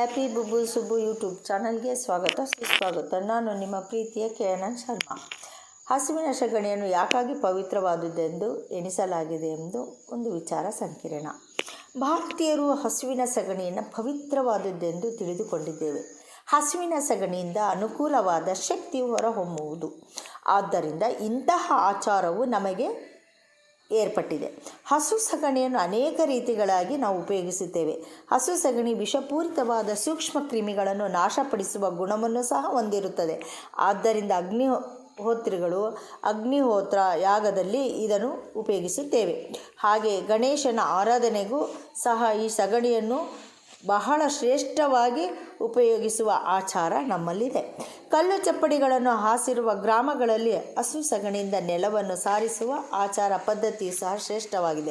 Happy ಬುಬ್ಬು Subbu YouTube ಚಾನಲ್ಗೆ ಸ್ವಾಗತ, ಸುಸ್ವಾಗತ. ನಾನು ನಿಮ್ಮ ಪ್ರೀತಿಯ ಕೆ ಎನ್ ಶರ್ಮಾ. ಹಸುವಿನ ಸಗಣಿಯನ್ನು ಯಾಕಾಗಿ ಪವಿತ್ರವಾದುದೆಂದು ಎಣಿಸಲಾಗಿದೆ ಎಂದು ಒಂದು ವಿಚಾರ ಸಂಕಿರಣ. ಭಾರತೀಯರು ಹಸುವಿನ ಸಗಣಿಯನ್ನು ಪವಿತ್ರವಾದುದೆಂದು ತಿಳಿದುಕೊಂಡಿದ್ದೇವೆ. ಹಸುವಿನ ಸಗಣಿಯಿಂದ ಅನುಕೂಲವಾದ ಶಕ್ತಿ ಹೊರಹೊಮ್ಮುವುದು. ಆದ್ದರಿಂದ ಇಂತಹ ಆಚಾರವು ನಮಗೆ ಏರ್ಪಟ್ಟಿದೆ. ಹಸು ಸಗಣಿಯನ್ನು ಅನೇಕ ರೀತಿಗಳಾಗಿ ನಾವು ಉಪಯೋಗಿಸುತ್ತೇವೆ. ಹಸು ಸಗಣಿ ವಿಷಪೂರಿತವಾದ ಸೂಕ್ಷ್ಮ ಕ್ರಿಮಿಗಳನ್ನು ನಾಶಪಡಿಸುವ ಗುಣವನ್ನು ಸಹ ಹೊಂದಿರುತ್ತದೆ. ಆದ್ದರಿಂದ ಅಗ್ನಿ ಹೋತ್ರಿಗಳು ಅಗ್ನಿಹೋತ್ರ ಯಾಗದಲ್ಲಿ ಇದನ್ನು ಉಪಯೋಗಿಸುತ್ತೇವೆ. ಹಾಗೆ ಗಣೇಶನ ಆರಾಧನೆಗೂ ಸಹ ಈ ಸಗಣಿಯನ್ನು ಬಹಳ ಶ್ರೇಷ್ಠವಾಗಿ ಉಪಯೋಗಿಸುವ ಆಚಾರ ನಮ್ಮಲ್ಲಿದೆ. ಕಲ್ಲು ಚಪ್ಪಡಿಗಳನ್ನು ಹಾಸಿರುವ ಗ್ರಾಮಗಳಲ್ಲಿ ಹಸು ಸಗಣಿಯಿಂದ ನೆಲವನ್ನು ಸಾರಿಸುವ ಆಚಾರ ಪದ್ಧತಿ ಸಹ ಶ್ರೇಷ್ಠವಾಗಿದೆ.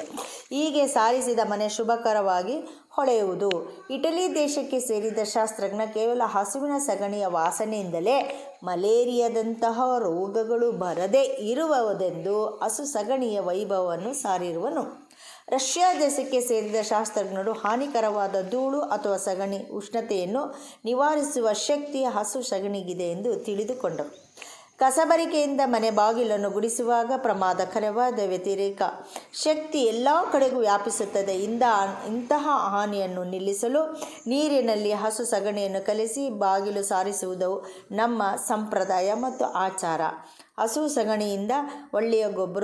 ಹೀಗೆ ಸಾರಿಸಿದ ಮನೆ ಶುಭಕರವಾಗಿ ಹೊಳೆಯುವುದು. ಇಟಲಿ ದೇಶಕ್ಕೆ ಸೇರಿದ ಶಾಸ್ತ್ರಜ್ಞ ಕೇವಲ ಹಸುವಿನ ಸಗಣಿಯ ವಾಸನೆಯಿಂದಲೇ ಮಲೇರಿಯಾದಂತಹ ರೋಗಗಳು ಬರದೇ ಇರುವುದೆಂದು ಹಸು ಸಗಣಿಯ ವೈಭವವನ್ನು ಸಾರಿರುವನು. ರಷ್ಯಾ ದೇಶಕ್ಕೆ ಸೇರಿದ ಶಾಸ್ತ್ರಜ್ಞರು ಹಾನಿಕರವಾದ ಧೂಳು ಅಥವಾ ಸಗಣಿ ಉಷ್ಣತೆಯನ್ನು ನಿವಾರಿಸುವ ಶಕ್ತಿ ಹಸು ಸಗಣಿಗಿದೆ ಎಂದು ತಿಳಿದುಕೊಂಡರು. ಕಸಬರಿಕೆಯಿಂದ ಮನೆ ಬಾಗಿಲನ್ನು ಗುಡಿಸುವಾಗ ಪ್ರಮಾದಕರವಾದ ವ್ಯತಿರೇಕ ಶಕ್ತಿ ಎಲ್ಲ ಕಡೆಗೂ ವ್ಯಾಪಿಸುತ್ತದೆ. ಇಂದ ಇಂತಹ ಹಾನಿಯನ್ನು ನಿಲ್ಲಿಸಲು ನೀರಿನಲ್ಲಿ ಹಸು ಸಗಣಿಯನ್ನು ಕಲಿಸಿ ಬಾಗಿಲು ಸಾರಿಸುವುದು ನಮ್ಮ ಸಂಪ್ರದಾಯ ಮತ್ತು ಆಚಾರ. ಹಸು ಸಗಣಿಯಿಂದ ಒಳ್ಳೆಯ ಗೊಬ್ಬರ